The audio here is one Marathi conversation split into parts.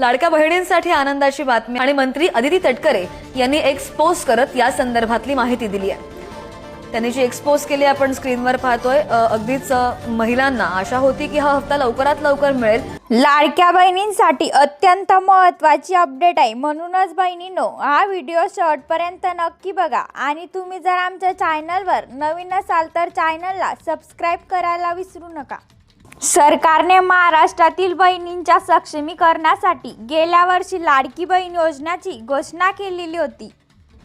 लाडक्या बहिणींसाठी आनंदाची बातमी आणि मंत्री अदिती तटकरे यांनी एक्सपोज करत या संदर्भातली माहिती दिली आहे. त्यांनी जी एक्सपोज केली आपण स्क्रीनवर पाहतोय अगदीच महिलांना आशा होती की हा हप्ता लवकरात लवकर मिळेल. लाडक्या बहिणींसाठी अत्यंत महत्त्वाची अपडेट आहे. म्हणूनच बहिणींनो हा व्हिडिओ शेवटपर्यंत नक्की बघा. आणि तुम्ही जर आमच्या चॅनलवर नवीन असाल तर चॅनलला सबस्क्राईब करायला विसरू नका. सरकारने महाराष्ट्रातील बहिणींच्या सक्षमीकरणासाठी गेल्या वर्षी लाडकी बहीण योजनेची घोषणा केलेली होती.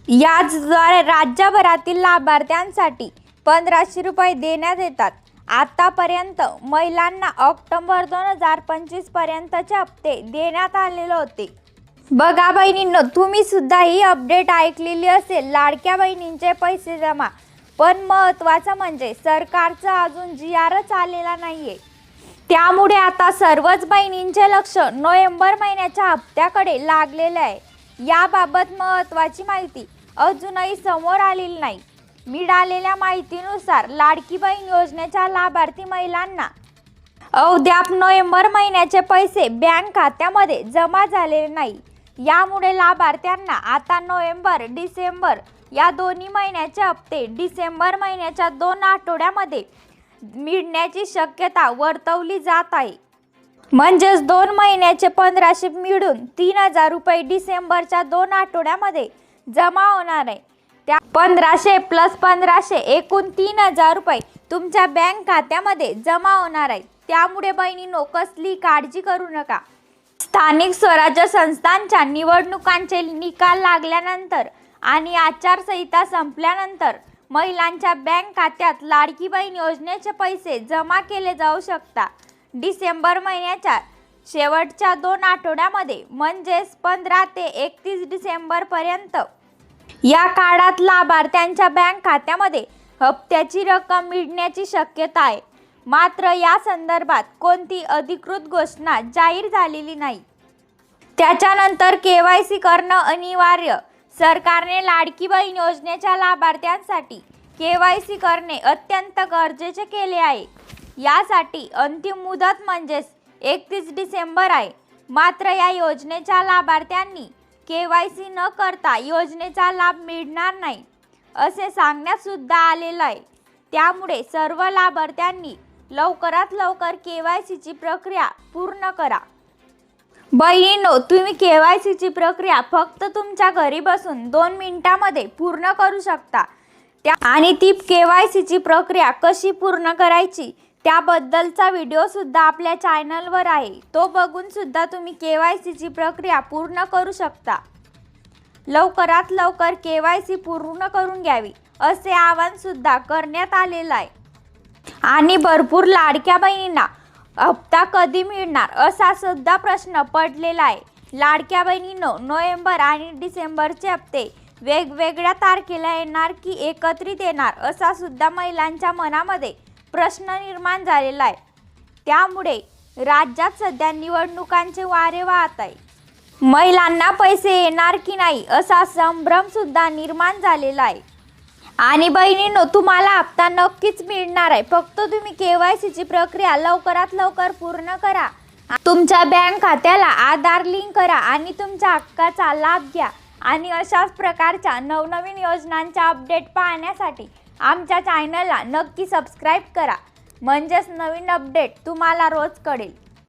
याचद्वारे राज्यभरातील लाभार्थ्यांसाठी पंधराशे रुपये देण्यात येतात. आतापर्यंत महिलांना ऑक्टोबर दोन हजार पंचवीस पर्यंतचे हप्ते देण्यात आलेले होते. बघा बहिणींनो तुम्ही सुद्धा ही अपडेट ऐकलेली असेल लाडक्या बहिणींचे पैसे जमा. पण महत्त्वाचं म्हणजे सरकारचा अजून जी आरच आलेला नाही आहे त्यामुळे आता सर्वच बहिणींचे लक्ष नोव्हेंबर महिन्याच्या हप्त्याकडे लागलेले आहे. याबाबत महत्त्वाची माहिती अजूनही समोर आलेली नाही. मिळालेल्या माहितीनुसार लाडकी बहीण योजनेच्या लाभार्थी महिलांना अवद्याप नोव्हेंबर महिन्याचे पैसे बँक खात्यामध्ये जमा झालेले नाही. यामुळे लाभार्थ्यांना आता नोव्हेंबर डिसेंबर या दोन्ही महिन्याचे हप्ते डिसेंबर महिन्याच्या दोन आठवड्यामध्ये मिळण्याची शक्यता वर्तवली जात आहे. म्हणजेच दोन महिन्याचे पंधराशे मिळून तीन हजार रुपये डिसेंबरच्या दोन आठवड्यामध्ये जमा होणार आहे. त्या पंधराशे प्लस पंधराशे एकूण तीन हजार रुपये तुमच्या बँक खात्यामध्ये जमा होणार आहे. त्यामुळे बहिणीनो कसली काळजी करू नका. स्थानिक स्वराज्य संस्थांच्या निवडणुकांचे निकाल लागल्यानंतर आणि आचारसंहिता संपल्यानंतर महिलांच्या बँक खात्यात लाडकी बहीण योजनेचे पैसे जमा केले जाऊ शकतात डिसेंबर महिन्याच्या शेवटच्या दोन आठवड्यामध्ये म्हणजेच पंधरा ते एकतीस डिसेंबरपर्यंत. या काळात लाभार्थ्यांच्या बँक खात्यामध्ये हप्त्याची रक्कम मिळण्याची शक्यता आहे. मात्र या संदर्भात कोणती अधिकृत घोषणा जाहीर झालेली नाही. त्याच्यानंतर के वाय सी करणं अनिवार्य. सरकारने लाडकी बहीण योजनेच्या लाभार्थ्यांसाठी के वाय सी करणे अत्यंत गरजेचे केले आहे. यासाठी अंतिम मुदत म्हणजेच एकतीस डिसेंबर आहे. मात्र या योजनेच्या लाभार्थ्यांनी के वाय सी न करता योजनेचा लाभ मिळणार नाही असे सांगण्यात सुद्धा आलेलं आहे. त्यामुळे सर्व लाभार्थ्यांनी लवकरात लवकर के वाय सीची प्रक्रिया पूर्ण करा. बहिणींनो तुम्ही के वाय सीची प्रक्रिया फक्त तुमच्या घरी बसून दोन मिनिटामध्ये पूर्ण करू शकता. त्या आणि ती के वाय सीची प्रक्रिया कशी पूर्ण करायची त्याबद्दलचा व्हिडिओसुद्धा आपल्या चॅनलवर आहे. तो बघूनसुद्धा तुम्ही के वाय सीची प्रक्रिया पूर्ण करू शकता. लवकरात लवकर के वाय सी पूर्ण करून घ्यावी असे आवाहनसुद्धा करण्यात आलेलं आहे. आणि भरपूर लाडक्या बहिणींना हप्ता कधी मिळणार असा सुद्धा प्रश्न पडलेला आहे. लाडक्या बहिणींनो नोव्हेंबर आणि डिसेंबरचे हप्ते वेगवेगळ्या तारखेला येणार की एकत्रित येणार असा सुद्धा महिलांच्या मनामध्ये प्रश्न निर्माण झालेला आहे. त्यामुळे राज्यात सध्या निवडणुकांचे वारे वाहत आहे. महिलांना पैसे येणार की नाही असा संभ्रम सुद्धा निर्माण झालेला आहे. आणि बहिणींनो तुम्हाला हप्ता नक्कीच मिळणार आहे. फक्त तुम्ही के वाय सीची प्रक्रिया लवकरात लवकर पूर्ण करा. तुमच्या बँक खात्याला आधार लिंक करा आणि तुमच्या हक्काचा लाभ घ्या. आणि अशाच प्रकारच्या नवनवीन योजनांच्या अपडेट पाहण्यासाठी आमच्या चॅनलला नक्की सबस्क्राईब करा. म्हणजेच नवीन अपडेट तुम्हाला रोज कळेल.